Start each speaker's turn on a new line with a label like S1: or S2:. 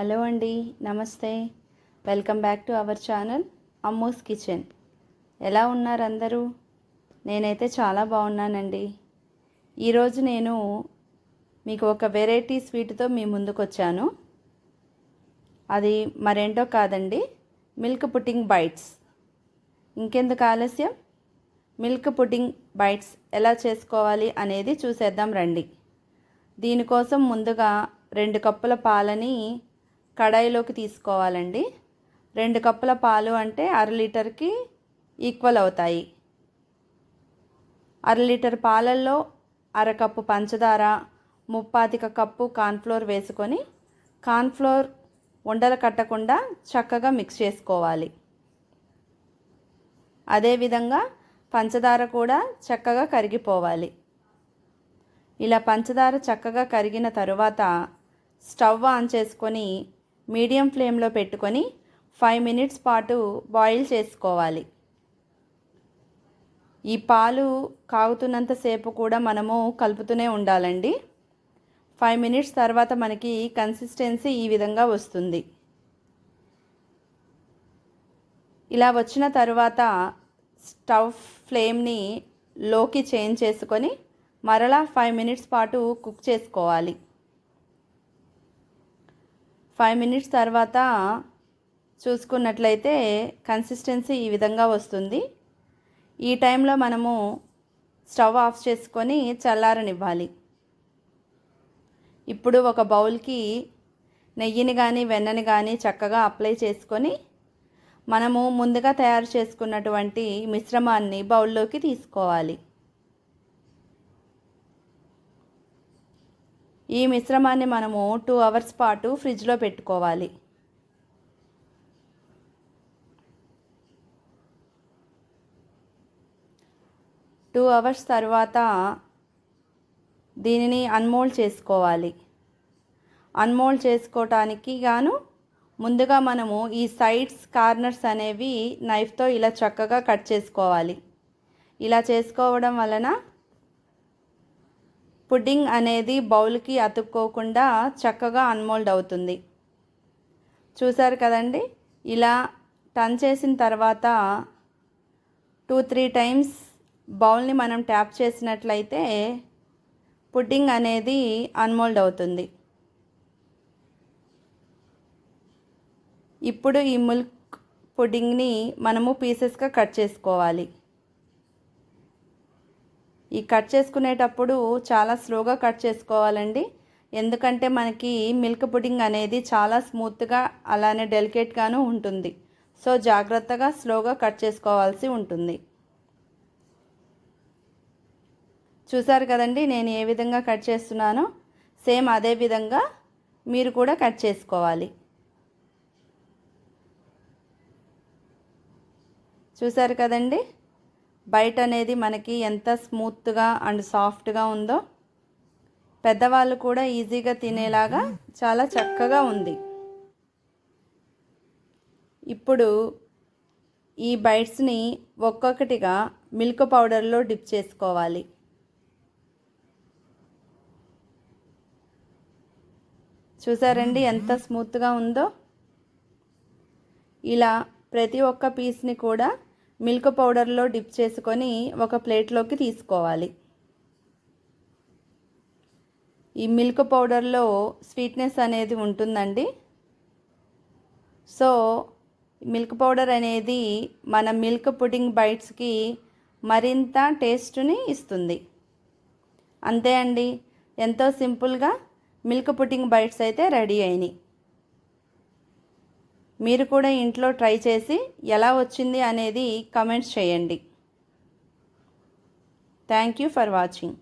S1: Hello అండి నమస్తే. Welcome back to our channel Ammo's kitchen. ఎలా ఉన్నారు అందరూ? నేనైతే చాలా బాగున్నానండి. ఈరోజు నేను మీకు ఒక వెరైటీ స్వీట్తో మీ ముందుకు వచ్చాను అది మరేంటో కాదండి మిల్క్ పుడ్డింగ్ బైట్స్. ఇంకెందుకు ఆలస్యం? మిల్క్ పుడ్డింగ్ బైట్స్ ఎలా చేసుకోవాలి అనేది చూసేద్దాం రండి. దీనికోసం ముందుగా రెండు కప్పుల పాలని కడాయిలోకి తీసుకోవాలండి. రెండు కప్పుల పాలు అంటే అర లీటర్కి ఈక్వల్ అవుతాయి. అర లీటర్ పాలల్లో అరకప్పు పంచదార ముప్పాతిక కప్పు కాన్ఫ్లోర్ వేసుకొని కాన్ఫ్లోర్ ఉండలు కట్టకుండా చక్కగా మిక్స్ చేసుకోవాలి. అదేవిధంగా పంచదార కూడా చక్కగా కరిగిపోవాలి. ఇలా పంచదార చక్కగా కరిగిన తరువాత స్టవ్ ఆన్ చేసుకొని మీడియం ఫ్లేమ్లో పెట్టుకొని ఫైవ్ మినిట్స్ పాటు బాయిల్ చేసుకోవాలి. ఈ పాలు కాగుతున్నంతసేపు కూడా మనము కలుపుతూనే ఉండాలండి. ఫైవ్ మినిట్స్ తర్వాత మనకి కన్సిస్టెన్సీ ఈ విధంగా వస్తుంది. ఇలా వచ్చిన తర్వాత స్టవ్ ఫ్లేమ్ని లోకి చేంజ్ చేసుకొని మరలా ఫైవ్ మినిట్స్ పాటు కుక్ చేసుకోవాలి. ఫైవ్ మినిట్స్ తర్వాత చూసుకున్నట్లయితే కన్సిస్టెన్సీ ఈ విధంగా వస్తుంది. ఈ టైంలో మనము స్టవ్ ఆఫ్ చేసుకొని చల్లారనివ్వాలి. ఇప్పుడు ఒక బౌల్కి నెయ్యిని కానీ వెన్నని కానీ చక్కగా అప్లై చేసుకొని మనము ముందుగా తయారు చేసుకున్నటువంటి మిశ్రమాన్ని బౌల్లోకి తీసుకోవాలి. ఈ మిశ్రమాన్ని మనము టూ అవర్స్ పాటు ఫ్రిడ్జ్లో పెట్టుకోవాలి. టూ అవర్స్ తర్వాత దీనిని అన్మోల్డ్ చేసుకోవాలి. అన్మోల్డ్ చేసుకోవటానికి గాను ముందుగా మనము ఈ సైడ్స్ కార్నర్స్ అనేవి నైఫ్తో ఇలా చక్కగా కట్ చేసుకోవాలి. ఇలా చేసుకోవడం వలన పుడ్డింగ్ అనేది బౌల్కి అతుక్కోకుండా చక్కగా అన్మోల్డ్ అవుతుంది. చూసారు కదండి? ఇలా టన్ చేసిన తర్వాత టూ త్రీ టైమ్స్ బౌల్ని మనం ట్యాప్ చేసినట్లయితే పుడ్డింగ్ అనేది అన్మోల్డ్ అవుతుంది. ఇప్పుడు ఈ మిల్క్ పుడ్డింగ్ని మనము పీసెస్గా కట్ చేసుకోవాలి. ఈ కట్ చేసుకునేటప్పుడు చాలా స్లోగా కట్ చేసుకోవాలండి. ఎందుకంటే మనకి మిల్క్ పుడింగ్ అనేది చాలా స్మూత్గా అలానే డెలికేట్గాను ఉంటుంది. సో జాగ్రత్తగా స్లోగా కట్ చేసుకోవాల్సి ఉంటుంది. చూసారు కదండి నేను ఏ విధంగా కట్ చేస్తున్నానో? సేమ్ అదే విధంగా మీరు కూడా కట్ చేసుకోవాలి. చూసారు కదండి? బయట అనేది మనకి ఎంత స్మూత్గా అండ్ సాఫ్ట్గా ఉందో పెద్దవాళ్ళు కూడా ఈజీగా తినేలాగా చాలా చక్కగా ఉంది. ఇప్పుడు ఈ బైట్స్ని ఒక్కొక్కటిగా మిల్క్ పౌడర్లో డిప్ చేసుకోవాలి. చూసారండి ఎంత స్మూత్గా ఉందో? ఇలా ప్రతి ఒక్క పీస్ని కూడా మిల్క్ పౌడర్లో డిప్ చేసుకొని ఒక ప్లేట్లోకి తీసుకోవాలి. ఈ మిల్క్ పౌడర్లో స్వీట్నెస్ అనేది ఉంటుందండి. సో మిల్క్ పౌడర్ అనేది మన మిల్క్ పుడింగ్ బైట్స్కి మరింత టేస్ట్ని ఇస్తుంది. అంతే అండి. ఎంతో సింపుల్గా మిల్క్ పుటింగ్ బైట్స్ అయితే రెడీ అయినాయి. మీరు కూడా ఇంట్లో ట్రై చేసి ఎలా వచ్చింది అనేది కమెంట్స్ చేయండి. Thank you for watching